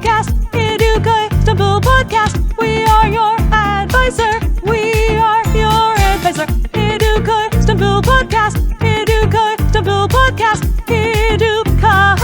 Podcast, Educa Istanbul Podcast. We are your advisor. We are your advisor. Educa Istanbul Podcast, Educa Istanbul Podcast, Educa.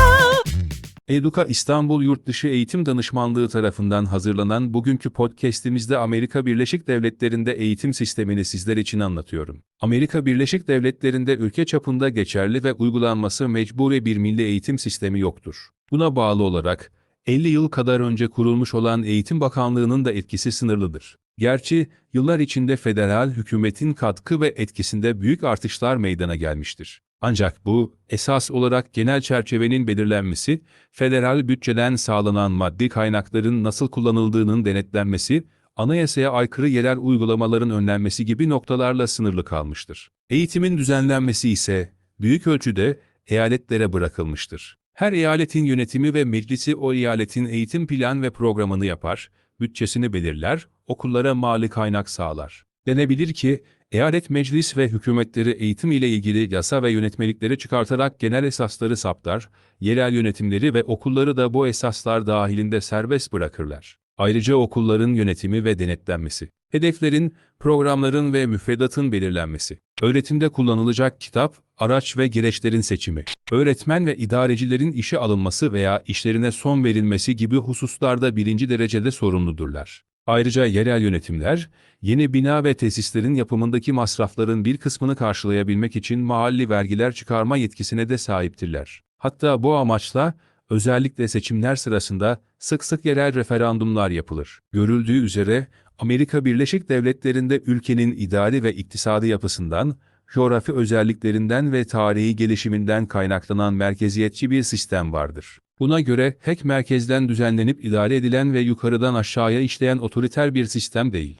Eduka İstanbul Yurtdışı Eğitim Danışmanlığı tarafından hazırlanan bugünkü podcast'imizde Amerika Birleşik Devletleri'nde eğitim sistemini sizler için anlatıyorum. Amerika Birleşik Devletleri'nde ülke çapında geçerli ve uygulanması mecburi bir milli eğitim sistemi yoktur. Buna bağlı olarak 50 yıl kadar önce kurulmuş olan Eğitim Bakanlığı'nın da etkisi sınırlıdır. Gerçi yıllar içinde federal hükümetin katkı ve etkisinde büyük artışlar meydana gelmiştir. Ancak bu, esas olarak genel çerçevenin belirlenmesi, federal bütçeden sağlanan maddi kaynakların nasıl kullanıldığının denetlenmesi, anayasaya aykırı yerel uygulamaların önlenmesi gibi noktalarla sınırlı kalmıştır. Eğitimin düzenlenmesi ise, büyük ölçüde, eyaletlere bırakılmıştır. Her eyaletin yönetimi ve meclisi o eyaletin eğitim plan ve programını yapar, bütçesini belirler, okullara mali kaynak sağlar. Denebilir ki, eyalet meclis ve hükümetleri eğitim ile ilgili yasa ve yönetmelikleri çıkartarak genel esasları saptar, yerel yönetimleri ve okulları da bu esaslar dahilinde serbest bırakırlar. Ayrıca okulların yönetimi ve denetlenmesi, hedeflerin, programların ve müfredatın belirlenmesi, öğretimde kullanılacak kitap, araç ve gereçlerin seçimi, öğretmen ve idarecilerin işe alınması veya işlerine son verilmesi gibi hususlarda birinci derecede sorumludurlar. Ayrıca yerel yönetimler, yeni bina ve tesislerin yapımındaki masrafların bir kısmını karşılayabilmek için mahalli vergiler çıkarma yetkisine de sahiptirler. Hatta bu amaçla, özellikle seçimler sırasında sık sık yerel referandumlar yapılır. Görüldüğü üzere, Amerika Birleşik Devletleri'nde ülkenin idari ve iktisadi yapısından, coğrafi özelliklerinden ve tarihi gelişiminden kaynaklanan merkeziyetçi bir sistem vardır. Buna göre tek merkezden düzenlenip idare edilen ve yukarıdan aşağıya işleyen otoriter bir sistem değil.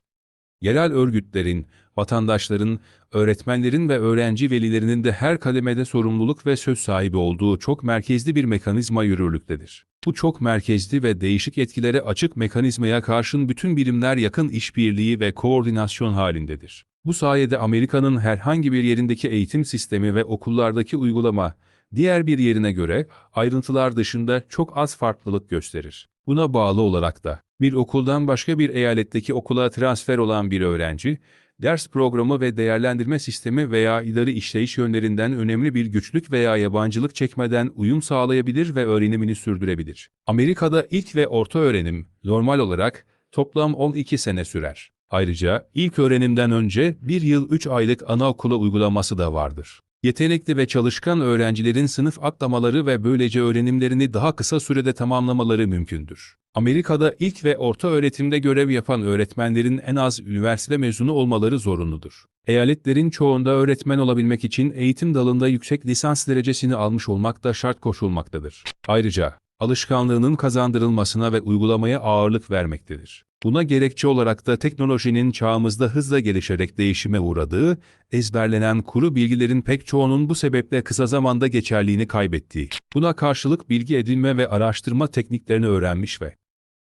Yerel örgütlerin, vatandaşların, öğretmenlerin ve öğrenci velilerinin de her kademede sorumluluk ve söz sahibi olduğu çok merkezli bir mekanizma yürürlüktedir. Bu çok merkezli ve değişik etkilere açık mekanizmaya karşın bütün birimler yakın işbirliği ve koordinasyon halindedir. Bu sayede Amerika'nın herhangi bir yerindeki eğitim sistemi ve okullardaki uygulama, diğer bir yerine göre ayrıntılar dışında çok az farklılık gösterir. Buna bağlı olarak da bir okuldan başka bir eyaletteki okula transfer olan bir öğrenci, ders programı ve değerlendirme sistemi veya idari işleyiş yönlerinden önemli bir güçlük veya yabancılık çekmeden uyum sağlayabilir ve öğrenimini sürdürebilir. Amerika'da ilk ve orta öğrenim normal olarak toplam 12 sene sürer. Ayrıca ilk öğrenimden önce bir yıl 3 aylık anaokulu uygulaması da vardır. Yetenekli ve çalışkan öğrencilerin sınıf atlamaları ve böylece öğrenimlerini daha kısa sürede tamamlamaları mümkündür. Amerika'da ilk ve orta öğretimde görev yapan öğretmenlerin en az üniversite mezunu olmaları zorunludur. Eyaletlerin çoğunda öğretmen olabilmek için eğitim dalında yüksek lisans derecesini almış olmak da şart koşulmaktadır. Ayrıca, alışkanlığının kazandırılmasına ve uygulamaya ağırlık vermektedir. Buna gerekçe olarak da teknolojinin çağımızda hızla gelişerek değişime uğradığı, ezberlenen kuru bilgilerin pek çoğunun bu sebeple kısa zamanda geçerliğini kaybettiği, buna karşılık bilgi edinme ve araştırma tekniklerini öğrenmiş ve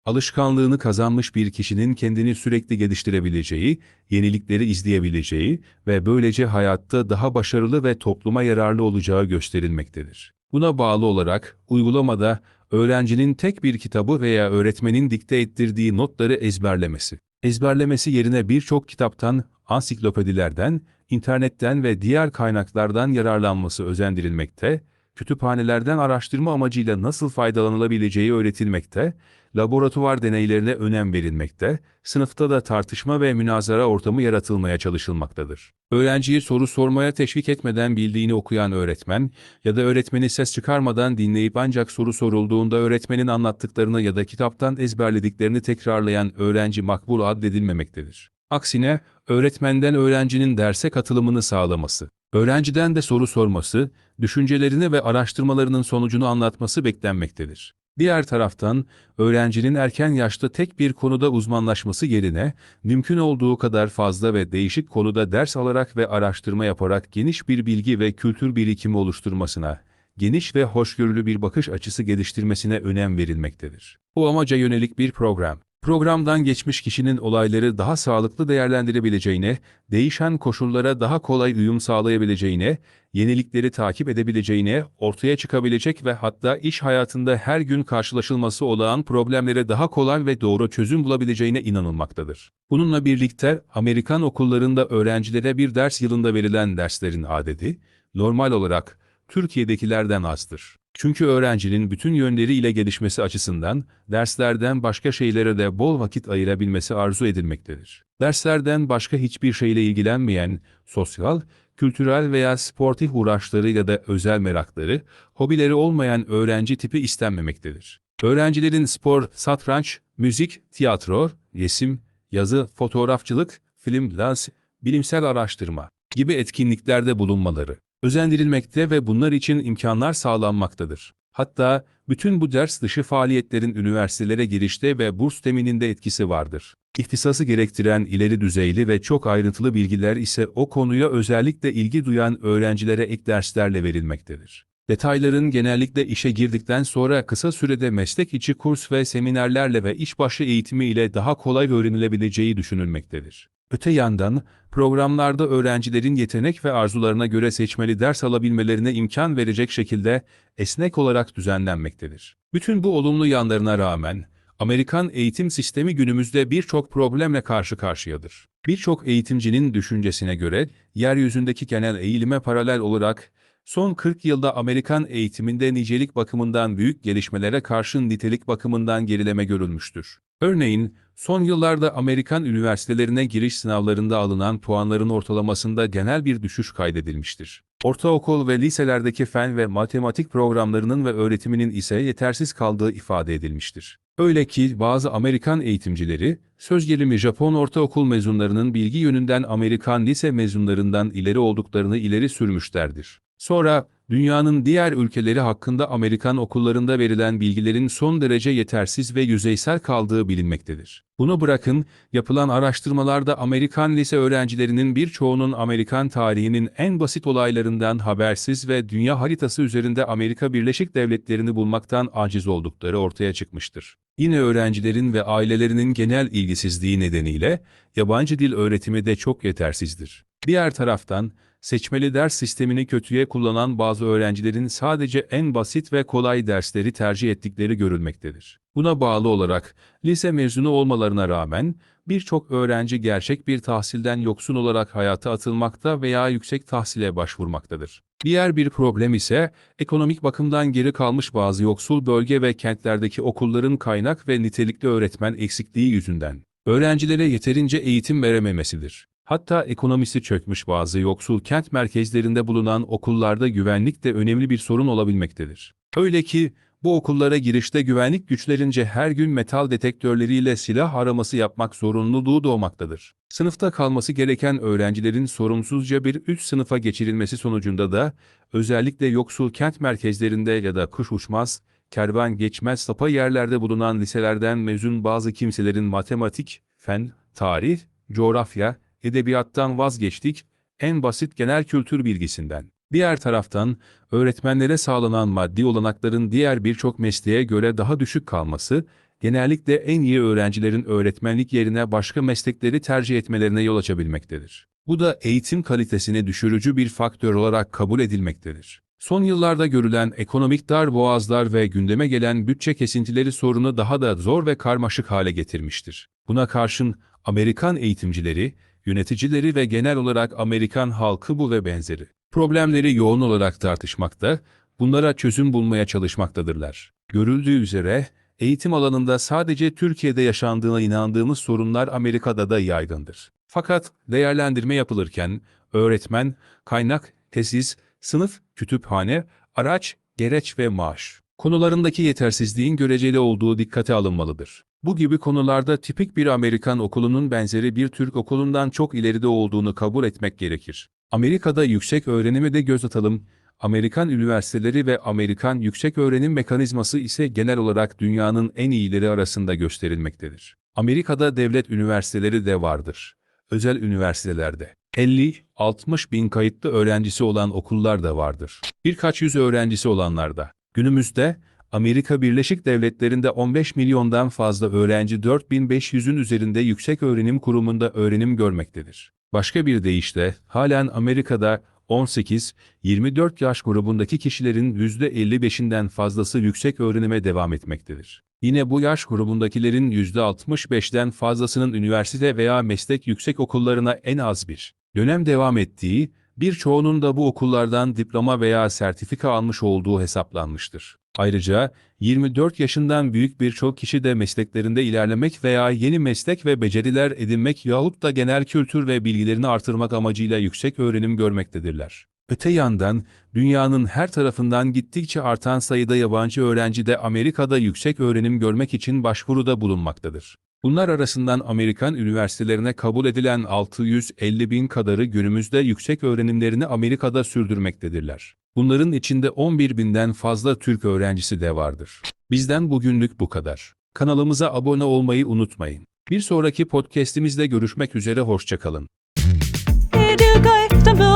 alışkanlığını kazanmış bir kişinin kendini sürekli geliştirebileceği, yenilikleri izleyebileceği ve böylece hayatta daha başarılı ve topluma yararlı olacağı gösterilmektedir. Buna bağlı olarak, uygulamada, öğrencinin tek bir kitabı veya öğretmenin dikte ettirdiği notları ezberlemesi. Ezberlemesi yerine birçok kitaptan, ansiklopedilerden, internetten ve diğer kaynaklardan yararlanması özendirilmekte, kütüphanelerden araştırma amacıyla nasıl faydalanılabileceği öğretilmekte, laboratuvar deneylerine önem verilmekte, sınıfta da tartışma ve münazara ortamı yaratılmaya çalışılmaktadır. Öğrenciyi soru sormaya teşvik etmeden bildiğini okuyan öğretmen ya da öğretmeni ses çıkarmadan dinleyip ancak soru sorulduğunda öğretmenin anlattıklarını ya da kitaptan ezberlediklerini tekrarlayan öğrenci makbul addedilmemektedir. Aksine, öğretmenden öğrencinin derse katılımını sağlaması, öğrenciden de soru sorması, düşüncelerini ve araştırmalarının sonucunu anlatması beklenmektedir. Diğer taraftan, öğrencinin erken yaşta tek bir konuda uzmanlaşması yerine, mümkün olduğu kadar fazla ve değişik konuda ders alarak ve araştırma yaparak geniş bir bilgi ve kültür birikimi oluşturmasına, geniş ve hoşgörülü bir bakış açısı geliştirmesine önem verilmektedir. Bu amaca yönelik bir program, Programdan geçmiş kişinin olayları daha sağlıklı değerlendirebileceğine, değişen koşullara daha kolay uyum sağlayabileceğine, yenilikleri takip edebileceğine, ortaya çıkabilecek ve hatta iş hayatında her gün karşılaşılması olağan problemlere daha kolay ve doğru çözüm bulabileceğine inanılmaktadır. Bununla birlikte Amerikan okullarında öğrencilere bir ders yılında verilen derslerin adedi, normal olarak Türkiye'dekilerden azdır. Çünkü öğrencinin bütün yönleriyle gelişmesi açısından derslerden başka şeylere de bol vakit ayırabilmesi arzu edilmektedir. Derslerden başka hiçbir şeyle ilgilenmeyen, sosyal, kültürel veya sportif uğraşları ya da özel merakları, hobileri olmayan öğrenci tipi istenmemektedir. Öğrencilerin spor, satranç, müzik, tiyatro, resim, yazı, fotoğrafçılık, film, dans, bilimsel araştırma gibi etkinliklerde bulunmaları özendirilmekte ve bunlar için imkanlar sağlanmaktadır. Hatta bütün bu ders dışı faaliyetlerin üniversitelere girişte ve burs temininde etkisi vardır. İhtisası gerektiren ileri düzeyli ve çok ayrıntılı bilgiler ise o konuya özellikle ilgi duyan öğrencilere ek derslerle verilmektedir. Detayların genellikle işe girdikten sonra kısa sürede meslek içi kurs ve seminerlerle ve işbaşı eğitimi ile daha kolay öğrenilebileceği düşünülmektedir. Öte yandan, programlarda öğrencilerin yetenek ve arzularına göre seçmeli ders alabilmelerine imkan verecek şekilde esnek olarak düzenlenmektedir. Bütün bu olumlu yanlarına rağmen, Amerikan eğitim sistemi günümüzde birçok problemle karşı karşıyadır. Birçok eğitimcinin düşüncesine göre, yeryüzündeki genel eğilime paralel olarak, son 40 yılda Amerikan eğitiminde nicelik bakımından büyük gelişmelere karşın nitelik bakımından gerileme görülmüştür. Örneğin, son yıllarda Amerikan üniversitelerine giriş sınavlarında alınan puanların ortalamasında genel bir düşüş kaydedilmiştir. Ortaokul ve liselerdeki fen ve matematik programlarının ve öğretiminin ise yetersiz kaldığı ifade edilmiştir. Öyle ki bazı Amerikan eğitimcileri, söz gelimi Japon ortaokul mezunlarının bilgi yönünden Amerikan lise mezunlarından ileri olduklarını ileri sürmüşlerdir. Sonra, dünyanın diğer ülkeleri hakkında Amerikan okullarında verilen bilgilerin son derece yetersiz ve yüzeysel kaldığı bilinmektedir. Bunu bırakın, yapılan araştırmalarda Amerikan lise öğrencilerinin birçoğunun Amerikan tarihinin en basit olaylarından habersiz ve dünya haritası üzerinde Amerika Birleşik Devletleri'ni bulmaktan aciz oldukları ortaya çıkmıştır. Yine öğrencilerin ve ailelerinin genel ilgisizliği nedeniyle yabancı dil öğretimi de çok yetersizdir. Diğer taraftan, seçmeli ders sistemini kötüye kullanan bazı öğrencilerin sadece en basit ve kolay dersleri tercih ettikleri görülmektedir. Buna bağlı olarak, lise mezunu olmalarına rağmen, birçok öğrenci gerçek bir tahsilden yoksun olarak hayata atılmakta veya yüksek tahsile başvurmaktadır. Diğer bir problem ise, ekonomik bakımdan geri kalmış bazı yoksul bölge ve kentlerdeki okulların kaynak ve nitelikli öğretmen eksikliği yüzünden, öğrencilere yeterince eğitim verememesidir. Hatta ekonomisi çökmüş bazı yoksul kent merkezlerinde bulunan okullarda güvenlik de önemli bir sorun olabilmektedir. Öyle ki, bu okullara girişte güvenlik güçlerince her gün metal detektörleriyle silah araması yapmak zorunluluğu doğmaktadır. Sınıfta kalması gereken öğrencilerin sorumsuzca bir üst sınıfa geçirilmesi sonucunda da, özellikle yoksul kent merkezlerinde ya da kuş uçmaz, kervan geçmez sapa yerlerde bulunan liselerden mezun bazı kimselerin matematik, fen, tarih, coğrafya, edebiyattan vazgeçtik, en basit genel kültür bilgisinden. Diğer taraftan, öğretmenlere sağlanan maddi olanakların diğer birçok mesleğe göre daha düşük kalması, genellikle en iyi öğrencilerin öğretmenlik yerine başka meslekleri tercih etmelerine yol açabilmektedir. Bu da eğitim kalitesini düşürücü bir faktör olarak kabul edilmektedir. Son yıllarda görülen ekonomik dar boğazlar ve gündeme gelen bütçe kesintileri sorunu daha da zor ve karmaşık hale getirmiştir. Buna karşın Amerikan eğitimcileri, yöneticileri ve genel olarak Amerikan halkı bu ve benzeri problemleri yoğun olarak tartışmakta, bunlara çözüm bulmaya çalışmaktadırlar. Görüldüğü üzere, eğitim alanında sadece Türkiye'de yaşandığına inandığımız sorunlar Amerika'da da yaygındır. Fakat değerlendirme yapılırken, öğretmen, kaynak, tesis, sınıf, kütüphane, araç, gereç ve maaş konularındaki yetersizliğin göreceli olduğu dikkate alınmalıdır. Bu gibi konularda tipik bir Amerikan okulunun benzeri bir Türk okulundan çok ileride olduğunu kabul etmek gerekir. Amerika'da yüksek öğrenimi de göz atalım. Amerikan üniversiteleri ve Amerikan yüksek öğrenim mekanizması ise genel olarak dünyanın en iyileri arasında gösterilmektedir. Amerika'da devlet üniversiteleri de vardır. Özel üniversitelerde 50-60 bin kayıtlı öğrencisi olan okullar da vardır. Birkaç yüz öğrencisi olanlarda. Günümüzde Amerika Birleşik Devletleri'nde 15 milyondan fazla öğrenci 4500'ün üzerinde yüksek öğrenim kurumunda öğrenim görmektedir. Başka bir deyişle, halen Amerika'da 18-24 yaş grubundaki kişilerin %55'inden fazlası yüksek öğrenime devam etmektedir. Yine bu yaş grubundakilerin %65'den fazlasının üniversite veya meslek yüksek okullarına en az bir dönem devam ettiği, birçoğunun da bu okullardan diploma veya sertifika almış olduğu hesaplanmıştır. Ayrıca 24 yaşından büyük birçok kişi de mesleklerinde ilerlemek veya yeni meslek ve beceriler edinmek yahut da genel kültür ve bilgilerini artırmak amacıyla yüksek öğrenim görmektedirler. Öte yandan, dünyanın her tarafından gittikçe artan sayıda yabancı öğrenci de Amerika'da yüksek öğrenim görmek için başvuruda bulunmaktadır. Bunlar arasından Amerikan üniversitelerine kabul edilen 650 bin kadarı günümüzde yüksek öğrenimlerini Amerika'da sürdürmektedirler. Bunların içinde 11 binden fazla Türk öğrencisi de vardır. Bizden bugünlük bu kadar. Kanalımıza abone olmayı unutmayın. Bir sonraki podcast'imizde görüşmek üzere hoşçakalın.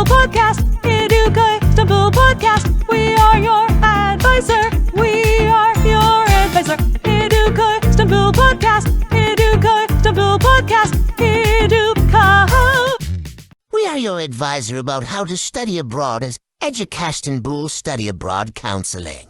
Podcast. Educa Istanbul Podcast. We are your advisor. We are your advisor. Educa Istanbul Podcast. Educa Istanbul Podcast. Educa. We are your advisor about how to study abroad as Educastanbul Study Abroad Counseling.